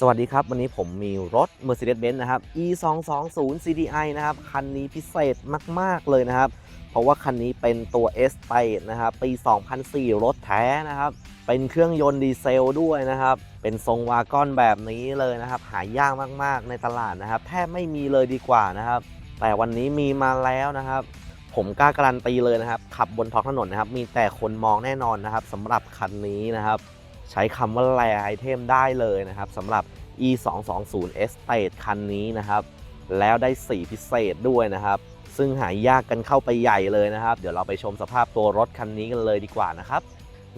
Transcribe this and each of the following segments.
สวัสดีครับ วันนี้ผมมีรถ Mercedes-Benz นะครับ E 2 2 0 CDI นะครับ คันนี้พิเศษมาก ๆ เลยนะครับ เพราะว่าคันนี้เป็นตัว S 8นะครับ ปี 2004 รถแท้นะครับ เป็นเครื่องยนต์ดีเซลด้วยนะครับ เป็นทรงวากอนแบบนี้เลยนะครับ หายากมาก ๆ ในตลาดนะครับ แทบไม่มีเลยดีกว่านะครับ แต่วันนี้มีมาแล้วนะครับ ผมกล้าการันตีเลยนะครับ ขับบนท้องถนนนะครับ มีแต่คนมองแน่นอนนะครับสำหรับคันนี้นะครับ ใช้คำว่าแรไอเทมได้เลยนะครับสำหรับ e 2 2 0 Estate คันนี้นะครับ แล้วได้สีพิเศษด้วยนะครับ ซึ่งหายากกันเข้าไปใหญ่เลยนะครับ เดี๋ยวเราไปชมสภาพตัวรถคันนี้กันเลยดีกว่านะครับ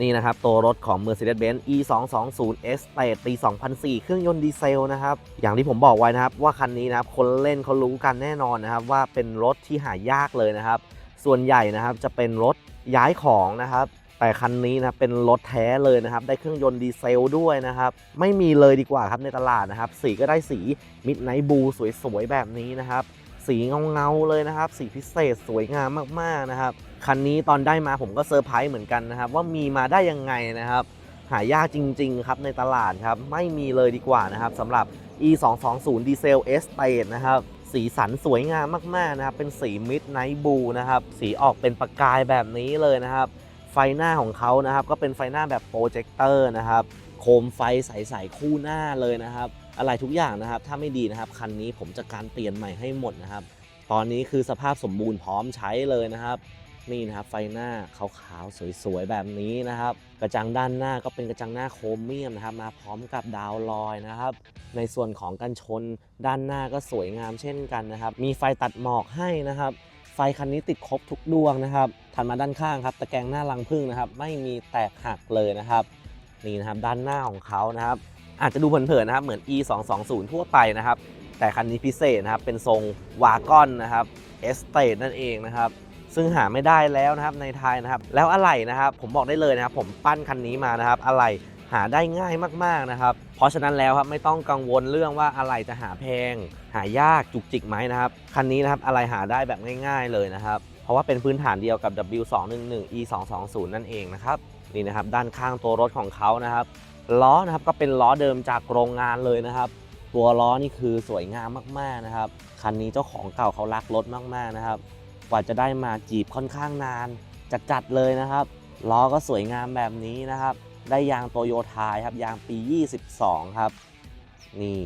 นี่นะครับตัวรถของ Mercedes-Benz e 2 2 0 Estate ปี 2004 เครื่องยนต์ดีเซลนะครับ อย่างที่ผมบอกไว้นะครับ ว่าคันนี้นะครับคนเล่นเขารู้กันแน่นอนนะครับ ว่าเป็นรถที่หายากเลยนะครับ ส่วนใหญ่นะครับจะเป็นรถย้ายของนะครับ แต่คันนี้นะเป็นรถแท้เลยนะครับ ได้เครื่องยนต์ดีเซลด้วยนะครับ ไม่มีเลยดีกว่าครับในตลาดนะครับ สีก็ได้สีมิดไนท์บูสวยๆ แบบนี้นะครับ สีเงาๆเลยนะครับ สีพิเศษสวยงามมากๆนะครับ คันนี้ตอนได้มาผมก็เซอร์ไพรส์เหมือนกันนะครับ ว่ามีมาได้ยังไงนะครับ หายากจริงๆครับในตลาดครับ ไม่มีเลยดีกว่านะครับสำหรับ e 2 2 0ดีเซล S 8นะครับสีสันสวยงามมากๆนะครับ เป็นสีมิดไนท์บูนะครับ สีออกเป็นประกายแบบนี้เลยนะครับ ไฟหน้าของเขานะครับ ก็เป็นไฟหน้าแบบโปรเจคเตอร์นะครับ โคมไฟใสๆคู่หน้าเลยนะครับ อะไรทุกอย่างนะครับ ถ้าไม่ดีนะครับ คันนี้ผมจะการเปลี่ยนใหม่ให้หมดนะครับ ตอนนี้คือสภาพสมบูรณ์พร้อมใช้เลยนะครับนี่นะครับไฟหน้าขาวๆสวยๆแบบนี้นะครับ กระจังด้านหน้าก็เป็นกระจังหน้าโครเมียมนะครับ มาพร้อมกับดาวลอยนะครับ ในส่วนของกันชนด้านหน้าก็สวยงามเช่นกันนะครับ มีไฟตัดหมอกให้นะครับ ไฟคันนี้ติดครบทุกดวงนะครับถัดมาด้านข้างครับ ตะแกรงหน้ารังพึ่งนะครับ ไม่มีแตกหักเลยนะครับ นี่นะครับด้านหน้าของเขานะครับ อาจจะดูเผินๆนะครับ เหมือน e 2 2 0ทั่วไปนะครับ แต่คันนี้พิเศษนะครับ เป็นทรงวากอนนะครับเอสเตดนั่นเองนะครับ ซึ่งหาไม่ได้แล้วนะครับในไทยนะครับ แล้วอะไหล่นะครับ ผมบอกได้เลยนะครับ ผมปั้นคันนี้มานะครับอะไหล่ หาได้ง่ายมากๆนะครับ เพราะฉะนั้นแล้วครับไม่ต้องกังวลเรื่องว่าอะไหล่จะหาแพง หายากจุกจิกไหมนะครับ คันนี้นะครับอะไหล่หาได้แบบง่าย ๆเลยนะครับ เพราะว่าเป็นพื้นฐานเดียวกับ W211 E220 นั่นเองนะครับนี่นะครับด้านข้างตัวรถของเขานะครับล้อนะครับก็เป็นล้อเดิมจากโรงงานเลยนะครับ ตัวล้อนี่คือสวยงามมากๆนะครับคันนี้เจ้าของเก่าเขารักรถมากๆนะครับ กว่าจะได้มาจีบค่อนข้างนานจัดๆเลยนะครับล้อก็สวยงามแบบนี้นะครับ ได้ยางโตโยต้าครับ ยางปี 22 ครับ นี่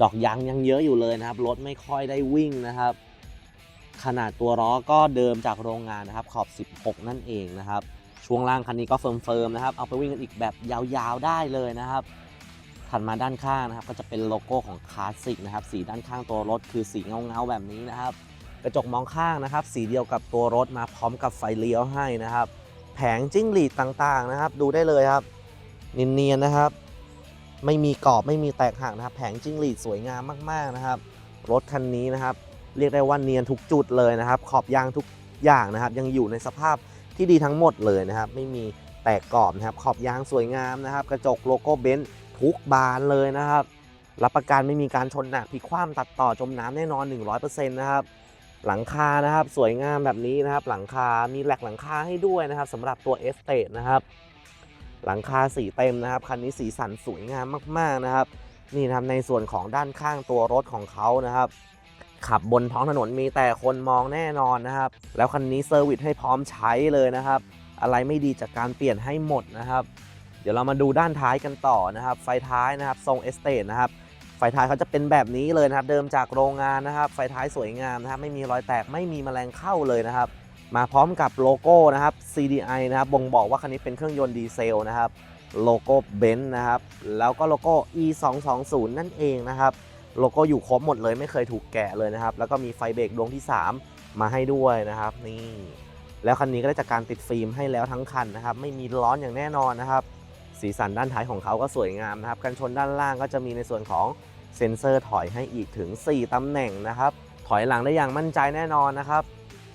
ดอกยางยังเยอะอยู่เลยนะครับ รถไม่ค่อยได้วิ่งนะครับ ขนาดตัวล้อก็เดิมจากโรงงานนะครับ ขอบ 16 นั่นเองนะครับ ช่วงล่างคันนี้ก็เฟิร์มๆนะครับ เอาไปวิ่งกันอีกแบบยาวๆได้เลยนะครับ ถัดมาด้านข้างนะครับ ก็จะเป็นโลโก้ของคลาสสิกนะครับ สีด้านข้างตัวรถคือสีเงาๆแบบนี้นะครับ กระจกมองข้างนะครับ สีเดียวกับตัวรถมาพร้อมกับไฟเลี้ยวให้นะครับ แผงจิ้งหรีดต่างๆนะครับ ดูได้เลยครับ เนียนๆนะครับ ไม่มีกรอบไม่มีแตกหักนะครับ แผงจิ้งหรีดสวยงามมากๆนะครับ รถคันนี้นะครับ เรียกได้ว่าเนียนทุกจุดเลยนะครับ ขอบยางทุกอย่างนะครับ ยังอยู่ในสภาพที่ดีทั้งหมดเลยนะครับ ไม่มีแตกกรอบนะครับ ขอบยางสวยงามนะครับ กระจกโลโก้เบนซ์ทุกบานเลยนะครับ รับประกันไม่มีการชนหนักพลิกคว่ำตัดต่อจมน้ำแน่นอน 100%นะครับหลังคานะครับ สวยงามแบบนี้นะครับ หลังคา มีแหลกหลังคาให้ด้วยนะครับสำหรับตัว S เ t นะครับ หลังคาสีเต็มนะครับคันนี้สีสันสวยงามมาก ๆนะครับนี่นะครับในส่วนของด้านข้างตัวรถของเขานะครับ ขับบนท้องถนนมีแต่คนมองแน่นอนนะครับ แล้วคันนี้เซอร์วิสให้พร้อมใช้เลยนะครับ อะไรไม่ดีจากการเปลี่ยนให้หมดนะครับ เดี๋ยวเรามาดูด้านท้ายกันต่อนะครับ ไฟท้ายนะครับ ทรงเอสเตนะครับไฟท้ายเขาจะเป็นแบบนี้เลยนะครับ เดิมจากโรงงานนะครับ ไฟท้ายสวยงามนะครับ ไม่มีรอยแตกไม่มีแมลงเข้าเลยนะครับ มาพร้อมกับโลโก้นะครับ CDI นะครับบ่งบอกว่าคันนี้เป็นเครื่องยนต์ดีเซลนะครับ โลโก้เบนซ์นะครับ แล้วก็โลโก้ E 2 2 0นั่นเองนะครับ โลโก้อยู่ครบหมดเลยไม่เคยถูกแกะเลยนะครับ แล้วก็มีไฟเบรกดวงที่ 3 มาให้ด้วยนะครับ นี่ แล้วคันนี้ก็ได้จากการติดฟิล์มให้แล้วทั้งคันนะครับ ไม่มีร้อนอย่างแน่นอนนะครับ สีสันด้านท้ายของเขาก็สวยงามนะครับ กันชนด้านล่างก็จะมีในส่วนของเซ็นเซอร์ถอยให้อีกถึง 4ตำแหน่งนะครับ ถอยหลังได้อย่างมั่นใจแน่นอนนะครับ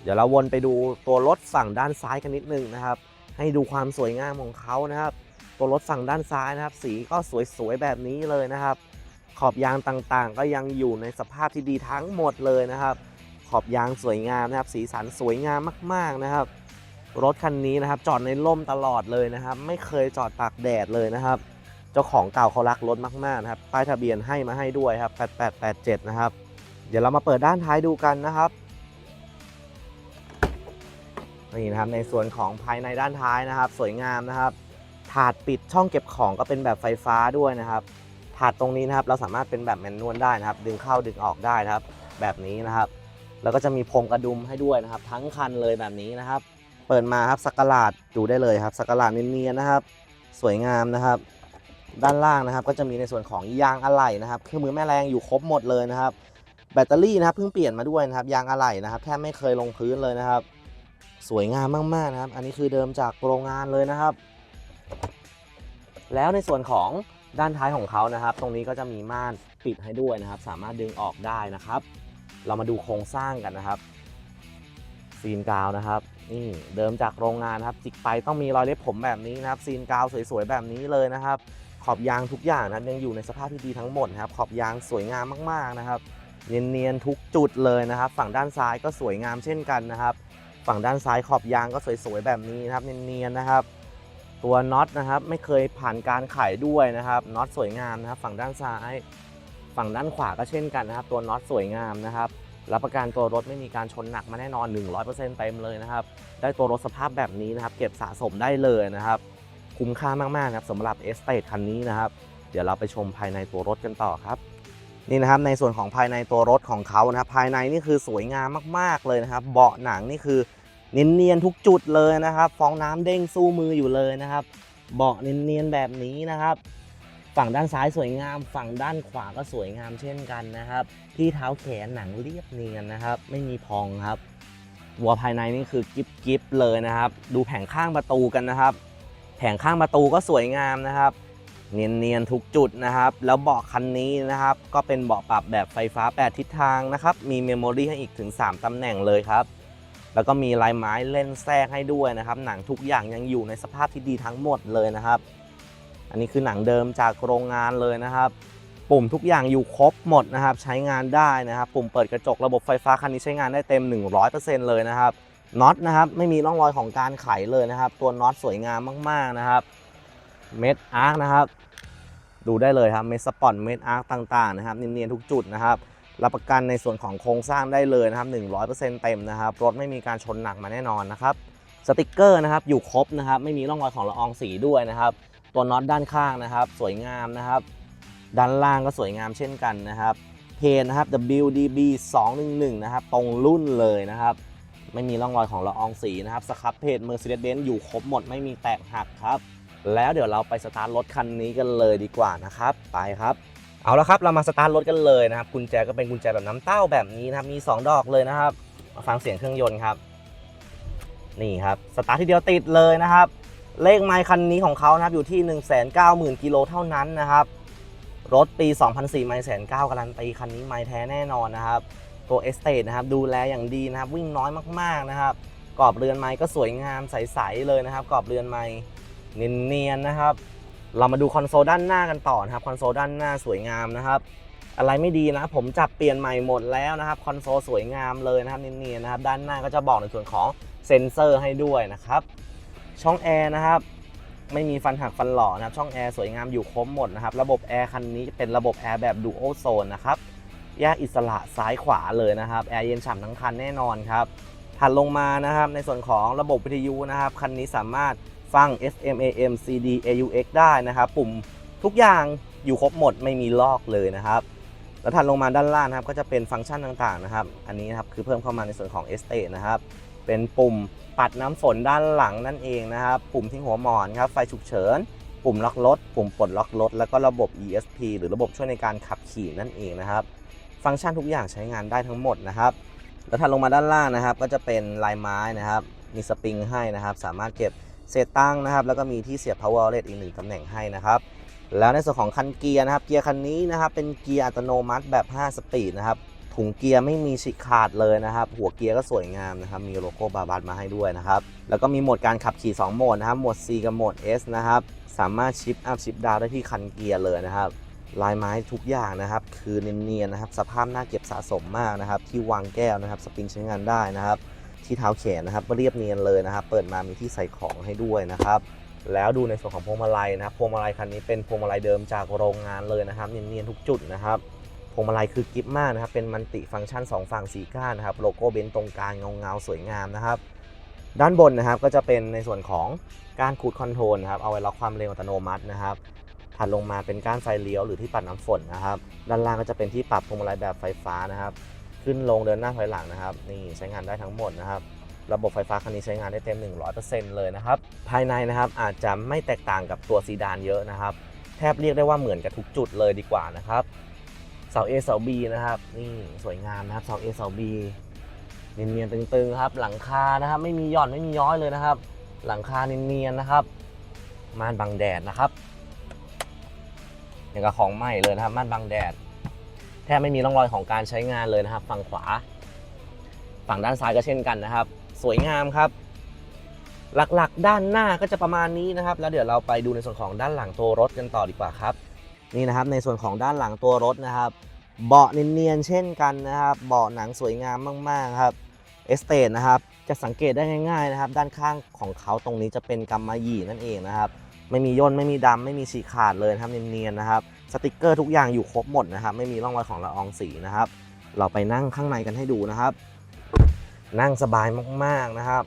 เดี๋ยวเราวนไปดูตัวรถฝั่งด้านซ้ายกันนิดนึงนะครับ ให้ดูความสวยงามของเขานะครับ ตัวรถฝั่งด้านซ้ายนะครับ สีก็สวยๆแบบนี้เลยนะครับ ขอบยางต่างๆ ก็ยังอยู่ในสภาพที่ดีทั้งหมดเลยนะครับ ขอบยางสวยงามนะครับ สีสันสวยงามมากๆนะครับ รถคันนี้นะครับ จอดในร่มตลอดเลยนะครับ ไม่เคยจอดตากแดดเลยนะครับ เจ้าของเก่าเขารักรถมากๆนะครับป้ายทะเบียนให้มาให้ด้วยครับ 8887 นะครับ เดี๋ยวเรามาเปิดด้านท้ายดูกันนะครับ นี่นะครับในส่วนของภายในด้านท้ายนะครับ สวยงามนะครับถาดปิดช่องเก็บของก็เป็นแบบไฟฟ้าด้วยนะครับถาดตรงนี้นะครับเราสามารถเป็นแบบแมนนวลได้นะครับ ดึงเข้าดึงออกได้นะครับ แบบนี้นะครับ แล้วก็จะมีพรมกระดุมให้ด้วยนะครับ ทั้งคันเลยแบบนี้นะครับ เปิดมาครับสักการาดดูได้เลยครับสักการาดเนียนๆนะครับ สวยงามนะครับ ด้านล่างนะครับ ก็จะมีในส่วนของยางอะไหล่นะครับเครื่องมือแม่แรงอยู่ครบหมดเลยนะครับ แบตเตอรี่นะครับเพิ่งเปลี่ยนมาด้วยนะครับ ยางอะไหล่นะครับ แทบไม่เคยลงพื้นเลยนะครับ สวยงามมากๆนะครับ อันนี้คือเดิมจากโรงงานเลยนะครับ แล้วในส่วนของด้านท้ายของเขานะครับ ตรงนี้ก็จะมีม่านปิดให้ด้วยนะครับ สามารถดึงออกได้นะครับ เรามาดูโครงสร้างกันนะครับ ซีนกาวนะครับนี่เดิมจากโรงงานนะครับ จิกไปต้องมีรอยเล็บผมแบบนี้นะครับ ซีนกาวสวยๆแบบนี้เลยนะครับ ขอบยางทุกอย่างนะครับยังอยู่ในสภาพที่ดีทั้งหมดนะครับ ขอบยางสวยงามมากๆนะครับ เนียนๆทุกจุดเลยนะครับ ฝั่งด้านซ้ายก็สวยงามเช่นกันนะครับ ฝั่งด้านซ้ายขอบยางก็สวยๆแบบนี้นะครับเนียนๆนะครับ ตัวน็อตนะครับไม่เคยผ่านการไขด้วยนะครับน็อตสวยงามนะครับ ฝั่งด้านซ้าย ฝั่งด้านขวาก็เช่นกันนะครับ ตัวน็อตสวยงามนะครับรับประกันตัวรถไม่มีการชนหนักมาแน่นอน 100%เต็มเลยนะครับ ได้ตัวรถสภาพแบบนี้นะครับ เก็บสะสมได้เลยนะครับ คุ้มค่ามากๆนะครับสำหรับเอสเตคันนี้นะครับ เดี๋ยวเราไปชมภายในตัวรถกันต่อครับ นี่นะครับในส่วนของภายในตัวรถของเขานะครับภายในนี่คือสวยงามมากๆเลยนะครับ เบาะหนังนี่คือเนียนๆทุกจุดเลยนะครับ ฟองน้ำเด้งสู้มืออยู่เลยนะครับ เบาะเนียนๆแบบนี้นะครับ ฝั่งด้านซ้ายสวยงาม ฝั่งด้านขวาก็สวยงามเช่นกันนะครับ ที่เท้าแขนหนังเรียบเนียนนะครับ ไม่มีพองครับวัวภายในนี่คือกิบกิบเลยนะครับ ดูแผงข้างประตูกันนะครับ แผงข้างประตูก็สวยงามนะครับ เนียนๆทุกจุดนะครับ แล้วเบาะคันนี้นะครับ ก็เป็นเบาะปรับแบบไฟฟ้า 8 ทิศทางนะครับ มีเมมโมรี่ให้อีกถึง 3 ตำแหน่งเลยครับ แล้วก็มีลายไม้เล่นแทรกให้ด้วยนะครับ หนังทุกอย่างยังอยู่ในสภาพที่ดีทั้งหมดเลยนะครับ อันนี้คือหนังเดิมจากโรงงานเลยนะครับ ปุ่มทุกอย่างอยู่ครบหมดนะครับ ใช้งานได้นะครับ ปุ่มเปิดกระจกระบบไฟฟ้าคันนี้ใช้งานได้เต็ม 100%เลยนะครับน็อตนะครับไม่มีร่องรอยของการไขเลยนะครับ ตัวน็อตสวยงามมากๆนะครับ เม็ดอาร์คนะครับ ดูได้เลยครับเม็ดสปอนเม็ดอาร์คต่างๆนะครับเนียนๆทุกจุดนะครับรับประกันในส่วนของโครงสร้างได้เลยนะครับ 100%เต็มนะครับ รถไม่มีการชนหนักมาแน่นอนนะครับ สติกเกอร์นะครับอยู่ครบนะครับ ไม่มีร่องรอยของละอองสีด้วยนะครับ ตัวน็อตด้านข้างนะครับ สวยงามนะครับ ด้านล่างก็สวยงามเช่นกันนะครับ เพนนะครับ WDB 211นะครับ ตรงรุ่นเลยนะครับ ไม่มีร่องรอยของละอองสีนะครับ สครับเพจ Mercedes-Benz อยู่ครบหมด ไม่มีแตกหักครับ แล้วเดี๋ยวเราไปสตาร์ทรถคันนี้กันเลยดีกว่านะครับไปครับเอาละครับเรามาสตาร์ทรถกันเลยนะครับกุญแจก็เป็นกุญแจแบบน้ำเต้าแบบนี้นะครับมี 2 ดอกเลยนะครับมาฟังเสียงเครื่องยนต์ครับ นี่ครับสตาร์ททีเดียวติดเลยนะครับ เลขไมล์คันนี้ของเขานะครับอยู่ที่ 190,000กิโลเท่านั้นนะครับรถปี 2004 ไมล์แสนเก้าการันตีคันนี้ไมล์แท้แน่นอนนะครับตัวเอสเตทนะครับดูแลอย่างดีนะครับวิ่งน้อยมากๆนะครับกรอบเรือนไม้ก็สวยงามใสๆเลยนะครับกรอบเรือนไม้ เนียนๆนะครับ เรามาดูคอนโซลด้านหน้ากันต่อนะครับ คอนโซลด้านหน้าสวยงามนะครับ อะไรไม่ดีนะผมจับเปลี่ยนใหม่หมดแล้วนะครับ คอนโซลสวยงามเลยนะครับเนียนๆนะครับ ด้านหน้าก็จะบอกในส่วนของเซ็นเซอร์ให้ด้วยนะครับ ช่องแอร์นะครับไม่มีฟันหักฟันหล่อนะครับ ช่องแอร์สวยงามอยู่ครบหมดนะครับ ระบบแอร์คันนี้เป็นระบบแอร์แบบดูโอโซนนะครับ แยกอิสระซ้ายขวาเลยนะครับ แอร์เย็นฉ่ำทั้งคันแน่นอนครับ ถัดลงมานะครับ ในส่วนของระบบวิทยุนะครับ คันนี้สามารถ ฟัง FM AM CD AUX ได้นะครับ ปุ่มทุกอย่างอยู่ครบหมดไม่มีลอกเลยนะครับ แล้วถัดลงมาด้านล่างนะครับ ก็จะเป็นฟังก์ชันต่างๆนะครับ อันนี้นะครับคือเพิ่มเข้ามาในส่วนของ s t นะครับ เป็นปุ่มปัดน้ำฝนด้านหลังนั่นเองนะครับ ปุ่มที่หัวหมอนครับ ไฟฉุกเฉิน ปุ่มล็อกรถ ปุ่มปลดล็อกรถ แล้วก็ระบบ ESP หรือระบบช่วยในการขับขี่นั่นเองนะครับ ฟังก์ชันทุกอย่างใช้งานได้ทั้งหมดนะครับ แล้วถัดลงมาด้านล่างนะครับ ก็จะเป็นลายไม้นะครับ มีสปริงให้นะครับ สามารถเก็บ เศษตั้งนะครับ แล้วก็มีที่เสียบ power outlet อีกหนึ่งตำแหน่งให้นะครับ แล้วในส่วนของคันเกียร์นะครับ เกียร์คันนี้นะครับ เป็นเกียร์อัตโนมัติแบบ 5 สปีดนะครับ ถุงเกียร์ไม่มีฉีกขาดเลยนะครับ หัวเกียร์ก็สวยงามนะครับ มีโลโก้บาบาสมาให้ด้วยนะครับ แล้วก็มีโหมดการขับขี่ 2 โหมดนะครับ โหมด C กับโหมด S นะครับ สามารถชิปอัพชิปดาวได้ที่คันเกียร์เลยนะครับลายไม้ทุกอย่างนะครับ คือเนียนๆนะครับ สภาพน่าเก็บสะสมมากนะครับ ที่วางแก้วนะครับ สปริงใช้งานได้นะครับ ที่เท้าแขนนะครับเรียบเนียนเลยนะครับ เปิดมามีที่ใส่ของให้ด้วยนะครับ แล้วดูในส่วนของพวงมาลัยนะครับ พวงมาลัยคันนี้เป็นพวงมาลัยเดิมจากโรงงานเลยนะครับ เนียนๆทุกจุดนะครับ พวงมาลัยคือกิฟต์มากนะครับ เป็นมันติฟังก์ชัน 2 ฝั่งสีก้านนะครับ โลโก้เบนซ์ตรงกลางเงาๆสวยงามนะครับ ด้านบนนะครับก็จะเป็นในส่วนของการคูดคอนโทรลนะครับ เอาไว้ล็อกความเร็วอัตโนมัตินะครับถัดลงมาเป็นก้านไฟเลี้ยวหรือที่ปัดน้ำฝนนะครับ ด้านล่างก็จะเป็นที่ปรับพวงมาลัยแบบไฟฟ้านะครับ ขึ้นลงเดินหน้าถอยหลังนะครับ นี่ใช้งานได้ทั้งหมดนะครับ ระบบไฟฟ้าคันนี้ใช้งานได้เต็ม 100%เลยนะครับ ภายในนะครับอาจจะไม่แตกต่างกับตัวซีดานเยอะนะครับ แทบเรียกได้ว่าเหมือนกับทุกจุดเลยดีกว่านะครับเสา A เสา B นะครับ นี่สวยงามนะครับเสา A เสา B เนียนๆตึงๆครับหลังคานะครับ ไม่มีหย่อนไม่มีย้อยเลยนะครับ หลังคาเนียนๆนะครับม่านบังแดดนะครับอย่างกับของใหม่เลยนะครับม่านบังแดด แทบไม่มีร่องรอยของการใช้งานเลยนะครับ ฝั่งขวา ฝั่งด้านซ้ายก็เช่นกันนะครับ สวยงามครับ หลักๆ ด้านหน้าก็จะประมาณนี้นะครับ แล้วเดี๋ยวเราไปดูในส่วนของด้านหลังตัวรถกันต่อดีกว่าครับ นี่นะครับในส่วนของด้านหลังตัวรถนะครับ เบาะเนียนๆเช่นกันนะครับ เบาะหนังสวยงามมากๆครับเอสเตนะครับจะสังเกตได้ง่าย ๆนะครับ ด้านข้างของเขาตรงนี้จะเป็นกำมะหยี่นั่นเองนะครับ ไม่มีย่นไม่มีดำไม่มีฉีกขาดเลยครับเนียนๆนะครับ สติกเกอร์ทุกอย่างอยู่ครบหมดนะครับ ไม่มีร่องรอยของละอองสีนะครับ เราไปนั่งข้างในกันให้ดูนะครับ นั่งสบายมากๆนะครับ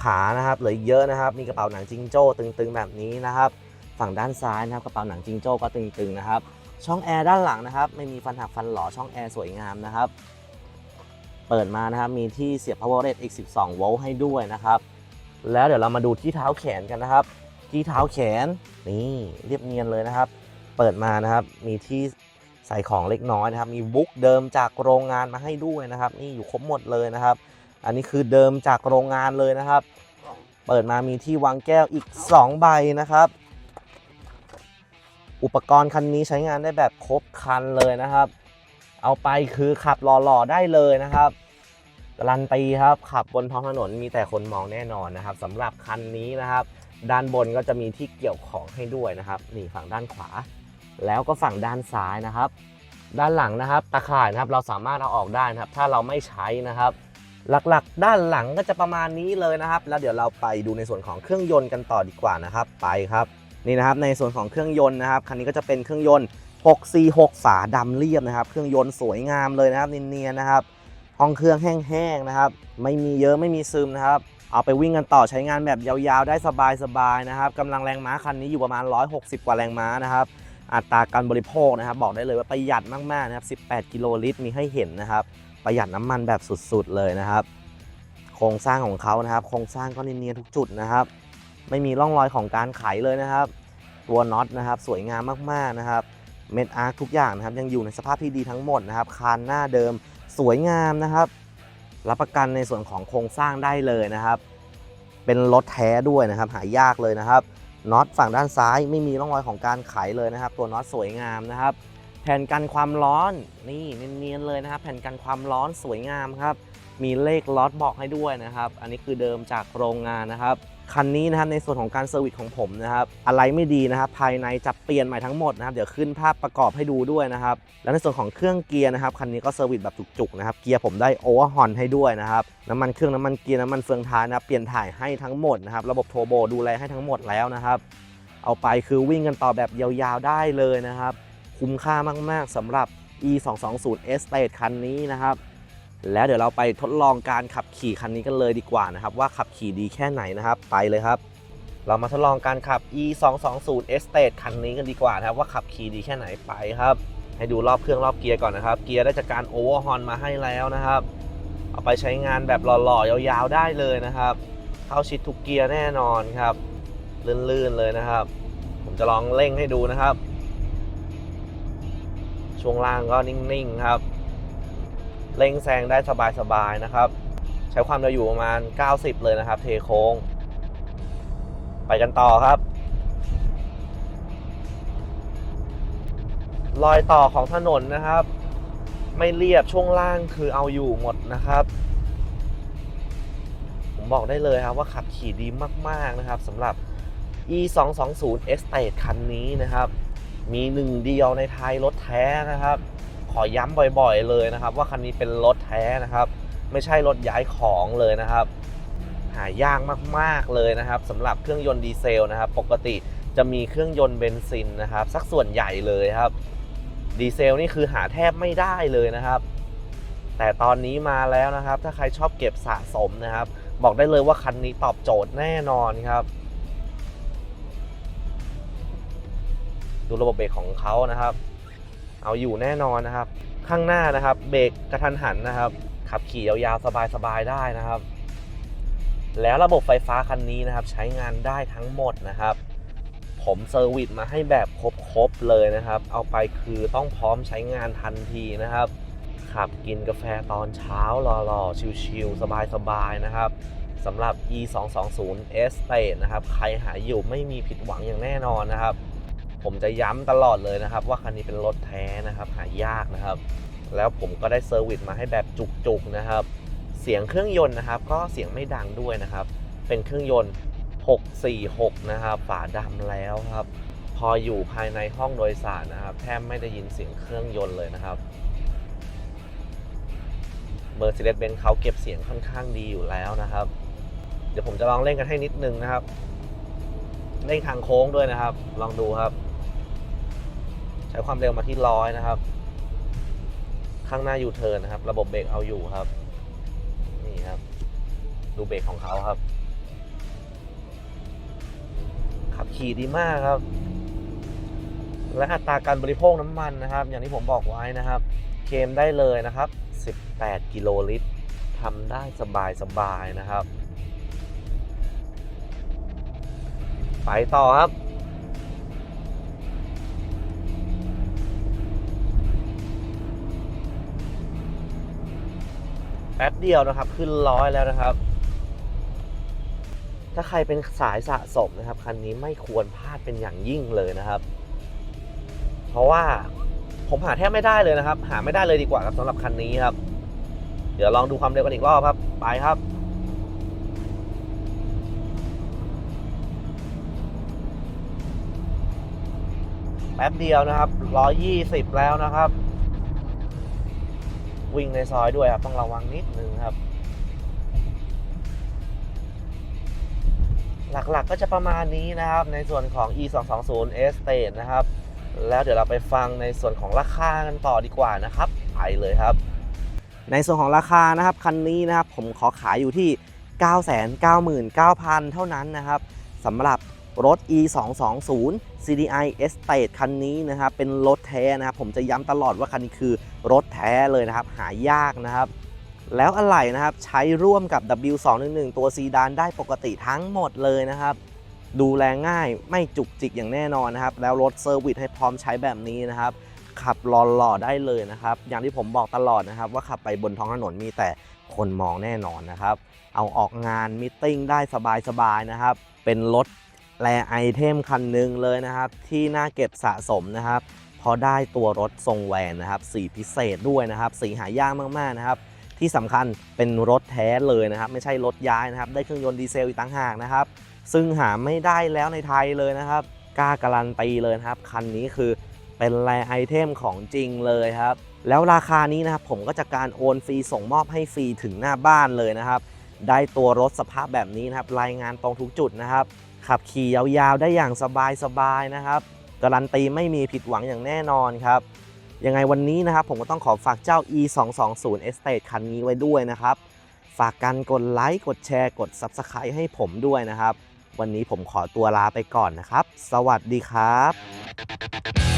ขานะครับเหลือเยอะนะครับ มีกระเป๋าหนังจิงโจ้ตึงๆแบบนี้นะครับ ฝั่งด้านซ้ายนะครับกระเป๋าหนังจิงโจ้ก็ตึงๆนะครับ ช่องแอร์ด้านหลังนะครับ ไม่มีฟันหักฟันหล่อช่องแอร์สวยงามนะครับ เปิดมานะครับมีที่เสียบ power outlet อีก 12 โวลต์ให้ด้วยนะครับ แล้วเดี๋ยวเรามาดูที่เท้าแขนกันนะครับ ที่เท้าแขนนี่เรียบเนียนเลยนะครับ เปิดมานะครับ มีที่ใส่ของเล็กน้อยนะครับ มีบุ๊กเดิมจากโรงงานมาให้ด้วยนะครับ นี่อยู่ครบหมดเลยนะครับ อันนี้คือเดิมจากโรงงานเลยนะครับ เปิดมามีที่วางแก้วอีก 2 ใบนะครับ อุปกรณ์คันนี้ใช้งานได้แบบครบคันเลยนะครับ เอาไปคือขับหล่อๆได้เลยนะครับรันตีครับขับบนท้องถนนมีแต่คนมองแน่นอนนะครับสำหรับคันนี้นะครับ ด้านบนก็จะมีที่เกี่ยวของให้ด้วยนะครับ นี่ฝั่งด้านขวา แล้วก็ฝั่งด้านซ้ายนะครับ ด้านหลังนะครับ ตะข่ายนะครับเราสามารถเอาออกได้นะครับ ถ้าเราไม่ใช้นะครับ หลักๆ ด้านหลังก็จะประมาณนี้เลยนะครับ แล้วเดี๋ยวเราไปดูในส่วนของเครื่องยนต์กันต่อดีกว่านะครับ ไปครับนี่นะครับในส่วนของเครื่องยนต์นะครับคันนี้ก็จะเป็นเครื่องยนต์ 646 ฝาดำเรียบนะครับ เครื่องยนต์สวยงามเลยนะครับเนียนๆนะครับห้องเครื่องแห้งๆนะครับ ไม่มีเยอะไม่มีซึมนะครับ เอาไปวิ่งกันต่อใช้งานแบบยาวๆ ได้สบายๆนะครับกำลังแรงม้าคันนี้อยู่ประมาณ 160 กว่าแรงม้านะครับ อัตราการบริโภคนะครับ บอกได้เลยว่าประหยัดมากๆนะครับ 18 กิโลลิตรมีให้เห็นนะครับ ประหยัดน้ำมันแบบสุดๆเลยนะครับ โครงสร้างของเขานะครับ โครงสร้างก็เนียนๆทุกจุดนะครับ ไม่มีร่องรอยของการไขเลยนะครับ ตัวน็อตนะครับ สวยงามมากๆนะครับ เม็ดอาร์คทุกอย่างนะครับ ยังอยู่ในสภาพที่ดีทั้งหมดนะครับ คานหน้าเดิมสวยงามนะครับ รับประกันในส่วนของโครงสร้างได้เลยนะครับ เป็นรถแท้ด้วยนะครับ หายากเลยนะครับ น็อตฝั่งด้านซ้ายไม่มีร่องรอยของการไขเลยนะครับ ตัวน็อตสวยงามนะครับ แผ่นกันความร้อนนี่เนียนๆเลยนะครับ แผ่นกันความร้อนสวยงามครับ มีเลขล็อตบอกให้ด้วยนะครับ อันนี้คือเดิมจากโรงงานนะครับ คันนี้นะครับในส่วนของการเซอร์วิสของผมนะครับอะไรไม่ดีนะครับภายในจะเปลี่ยนใหม่ทั้งหมดนะครับเดี๋ยวขึ้นภาพประกอบให้ดูด้วยนะครับแล้วในส่วนของเครื่องเกียร์นะครับคันนี้ก็เซอร์วิสแบบจุกๆนะครับเกียร์ผมได้โอเวอร์ฮอนให้ด้วยนะครับน้ำมันเครื่องน้ำมันเกียร์น้ำมันเฟืองท้ายนะเปลี่ยนถ่ายให้ทั้งหมดนะครับระบบโทโบดูแลให้ทั้งหมดแล้วนะครับเอาไปคือวิ่งกันต่อแบบยาวๆได้เลยนะครับคุ้มค่ามากๆสำหรับ e 2 2 0 estate คันนี้นะครับ แล้วเดี๋ยวเราไปทดลองการขับขี่คันนี้กันเลยดีกว่านะครับ ว่าขับขี่ดีแค่ไหนนะครับ ไปเลยครับ เรามาทดลองการขับ e 2 2 0 estate คันนี้กันดีกว่านะครับ ว่าขับขี่ดีแค่ไหนไปครับ ให้ดูรอบเครื่องรอบเกียร์ก่อนนะครับ เกียร์ได้จากการโอเวอร์ฮอนมาให้แล้วนะครับ เอาไปใช้งานแบบหล่อๆยาวๆได้เลยนะครับ เข้าชิดทุกเกียร์แน่นอนครับลื่นๆเลยนะครับ ผมจะลองเร่งให้ดูนะครับ ช่วงล่างก็นิ่งๆครับ เร่งแซงได้สบายๆนะครับ ใช้ความเร็วอยู่ประมาณ 90 เลยนะครับ เทโค้ง ไปกันต่อครับ รอยต่อของถนนนะครับ ไม่เรียบช่วงล่างคือเอาอยู่หมดนะครับ ผมบอกได้เลยครับว่าขับขี่ดีมากๆนะครับสำหรับ e 2 2 0 estate คันนี้นะครับ มีหนึ่งเดียวในไทยรถแท้นะครับ ขอย้ำบ่อย ๆ เลยนะครับ ว่าคันนี้เป็นรถแท้นะครับ ไม่ใช่รถย้ายของเลยนะครับ หายากมากๆเลยนะครับสำหรับเครื่องยนต์ดีเซลนะครับ ปกติจะมีเครื่องยนต์เบนซินนะครับ สักส่วนใหญ่เลยครับดีเซลนี่คือหาแทบไม่ได้เลยนะครับ แต่ตอนนี้มาแล้วนะครับ ถ้าใครชอบเก็บสะสมนะครับ บอกได้เลยว่าคันนี้ตอบโจทย์แน่นอนครับ ดูระบบเบรกของเขานะครับ เอาอยู่แน่นอนนะครับ ข้างหน้านะครับ เบรกกระทันหันนะครับ ขับขี่ยาวๆ สบายๆ ได้นะครับ แล้วระบบไฟฟ้าคันนี้นะครับ ใช้งานได้ทั้งหมดนะครับ ผมเซอร์วิสมาให้แบบครบๆเลยนะครับ เอาไปคือต้องพร้อมใช้งานทันทีนะครับ ขับกินกาแฟตอนเช้าหล่อๆ ชิลๆ สบายๆ นะครับสำหรับ e 2 2 0 s t a t e นะครับ ใครหาอยู่ไม่มีผิดหวังอย่างแน่นอนนะครับ ผมจะย้ำตลอดเลยนะครับ ว่าคันนี้เป็นรถแท้นะครับ หายากนะครับ แล้วผมก็ได้เซอร์วิสมาให้แบบจุกๆนะครับ เสียงเครื่องยนต์นะครับ ก็เสียงไม่ดังด้วยนะครับ เป็นเครื่องยนต์ 646 นะครับ ฝาดำแล้วครับ พออยู่ภายในห้องโดยสารนะครับ แทบไม่ได้ยินเสียงเครื่องยนต์เลยนะครับ Mercedes-Benz เขาเก็บเสียงค่อนข้างดีอยู่แล้วนะครับ เดี๋ยวผมจะลองเล่นกันให้นิดนึงนะครับเร่งทางโค้งด้วยนะครับ ลองดูครับ ใช้ความเร็วมาที่ร้อยนะครับ ข้างหน้ายูเทิร์นนะครับ ระบบเบรกเอาอยู่ครับ นี่ครับ ดูเบรกของเขาครับ ขับขี่ดีมากครับ และอัตราการบริโภคน้ำมันนะครับ อย่างที่ผมบอกไว้นะครับ เคมได้เลยนะครับ 18 กิโลลิตรทำได้สบายๆนะครับ ไปต่อครับ แป๊บเดียวนะครับ ขึ้นร้อยแล้วนะครับ ถ้าใครเป็นสายสะสมนะครับ คันนี้ไม่ควรพลาดเป็นอย่างยิ่งเลยนะครับ เพราะว่าผมหาแทบไม่ได้เลยนะครับ หาไม่ได้เลยดีกว่าครับสำหรับคันนี้ครับ เดี๋ยวลองดูความเร็วกันอีกรอบครับ ไปครับแป๊บเดียวนะครับ 120 แล้วนะครับ วิ่งในซอยด้วยครับ ต้องระวังนิดนึงครับ หลักๆก็จะประมาณนี้นะครับ ในส่วนของ e 2 2 0 estate นะครับ แล้วเดี๋ยวเราไปฟังในส่วนของราคากันต่อดีกว่านะครับ ไปเลยครับ ในส่วนของราคานะครับ คันนี้นะครับ ผมขอขายอยู่ที่ 999,000 เท่านั้นนะครับสำหรับ รถ e 2 2 0 CDI Estate คันนี้นะครับเป็นรถแท้นะครับผมจะย้ำตลอดว่าคันนี้คือรถแท้เลยนะครับหายากนะครับแล้วอะไหล่นะครับใช้ร่วมกับ W211 ตัวซีดานได้ปกติทั้งหมดเลยนะครับ ดูแลง่ายไม่จุกจิกอย่างแน่นอนนะครับ แล้วรถเซอร์วิสให้พร้อมใช้แบบนี้นะครับ ขับหล่อๆได้เลยนะครับ อย่างที่ผมบอกตลอดนะครับ ว่าขับไปบนท้องถนนมีแต่คนมองแน่นอนนะครับ เอาออกงานมิทติ้งได้สบายๆนะครับ เป็นรถ แรไอเทมคันหนึ่งเลยนะครับ ที่น่าเก็บสะสมนะครับพอได้ตัวรถทรงแวนนะครับ สีพิเศษด้วยนะครับ สีหายากมากๆนะครับ ที่สำคัญเป็นรถแท้เลยนะครับ ไม่ใช่รถย้ายนะครับ ได้เครื่องยนต์ดีเซลอีกต่างหากนะครับ ซึ่งหาไม่ได้แล้วในไทยเลยนะครับกล้าการันตีเลยนะครับ คันนี้คือเป็นแรไอเทมของจริงเลยครับ แล้วราคานี้นะครับผมก็จะการโอนฟรีส่งมอบให้ฟรีถึงหน้าบ้านเลยนะครับ ได้ตัวรถสภาพแบบนี้นะครับ รายงานตรงทุกจุดนะครับ ขับขี่ยาวๆ ได้อย่างสบายๆนะครับ การันตีไม่มีผิดหวังอย่างแน่นอนครับยังไงวันนี้นะครับผมก็ต้องขอฝากเจ้า e 2 2 0 estate คันนี้ไว้ด้วยนะครับ ฝากกันกดไลค์ กดแชร์ กด Subscribe ให้ผมด้วยนะครับ วันนี้ผมขอตัวลาไปก่อนนะครับ สวัสดีครับ